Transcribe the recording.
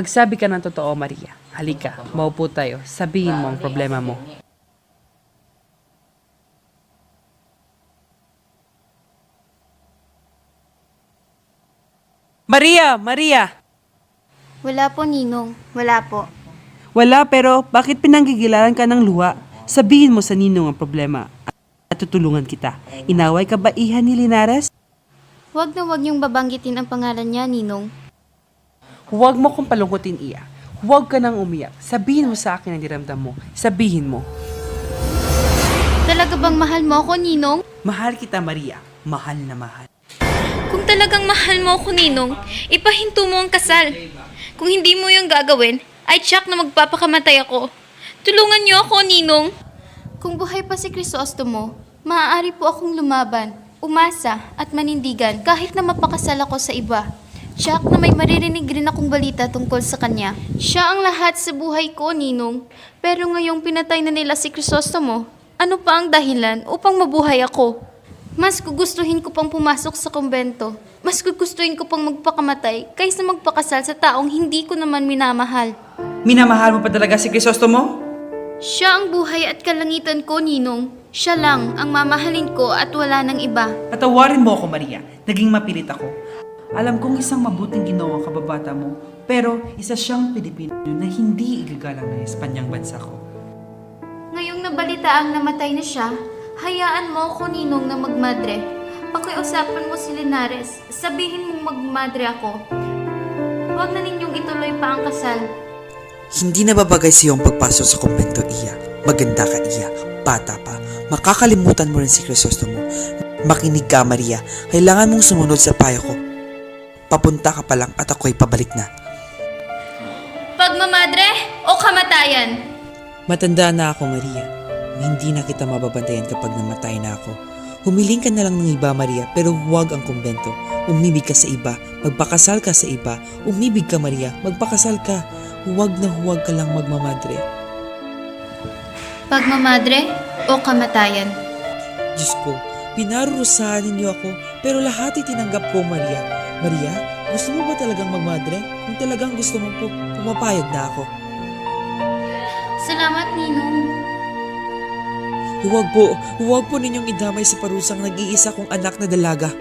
Magsabi ka ng totoo, Maria. Halika, maupo tayo. Sabihin mo ang problema mo. Maria! Maria! Wala po, Ninong. Wala po. Wala pero bakit pinanggigilaran ka ng luha? Sabihin mo sa ninong ang problema at tutulungan kita. Inaway ka ba iha ni Linares? Huwag na huwag niyong babanggitin ang pangalan niya, Ninong. Huwag mo kong palungkutin iya. Huwag ka nang umiyak. Sabihin mo sa akin ang diramdam mo. Sabihin mo. Talaga bang mahal mo ako, Ninong? Mahal kita, Maria. Mahal na mahal. Kung talagang mahal mo ako, Ninong, ipahinto mo ang kasal. Kung hindi mo yung gagawin, ay tsak na magpapakamatay ako. Tulungan niyo ako, Ninong. Kung buhay pa si Crisostomo, maaari po akong lumaban, umasa at manindigan kahit na mapakasal ako sa iba. Tsak na may maririnig rin akong balita tungkol sa kanya. Siya ang lahat sa buhay ko, Ninong. Pero ngayong pinatay na nila si Crisostomo, ano pa ang dahilan upang mabuhay ako? Mas gugustuhin ko pang pumasok sa kumbento. Mas gugustuhin ko pang magpakamatay kaysa magpakasal sa taong hindi ko naman minamahal. Minamahal mo pa talaga si Crisostomo? Siya ang buhay at kalangitan ko, Ninong. Siya lang ang mamahalin ko at wala ng iba. Patawarin mo ako, Maria. Naging mapilit ako. Alam kong isang mabuting ginawa ang kababata mo, pero isa siyang Pilipino na hindi igagalang ng Espanyang bansa ko. Ngayong nabalita ang namatay na siya, hayaan mo ako, Ninong, na magmadre. Pakiusapan mo si Linares. Sabihin mong magmadre ako. Huwag na ninyong ituloy pa ang kasal. Hindi na babagay sa iyong pagpasok sa kumbento, Iya. Maganda ka, Iya. Bata pa. Makakalimutan mo rin si Crisostomo. Makinig ka, Maria. Kailangan mong sumunod sa payo ko. Papunta ka pa lang at ako'y pabalik na. Pagmamadre o kamatayan? Matanda na ako, Maria. Hindi na kita mababantayan kapag namatay na ako. Humiling ka na lang ng iba, Maria, pero huwag ang kumbento. Umibig ka sa iba, magpakasal ka sa iba. Umibig ka, Maria, magpakasal ka. Huwag na huwag ka lang magmamadre. Pagmamadre o kamatayan? Diyos ko, pinarurusahan ninyo ako, pero lahat ay tinanggap ko, Maria. Maria, gusto mo ba talagang magmadre? Kung talagang gusto mo po, pumapayag na ako. Salamat, Ninong. Huwag po, huwag po ninyong idamay sa parusang nag-iisa kong anak na dalaga.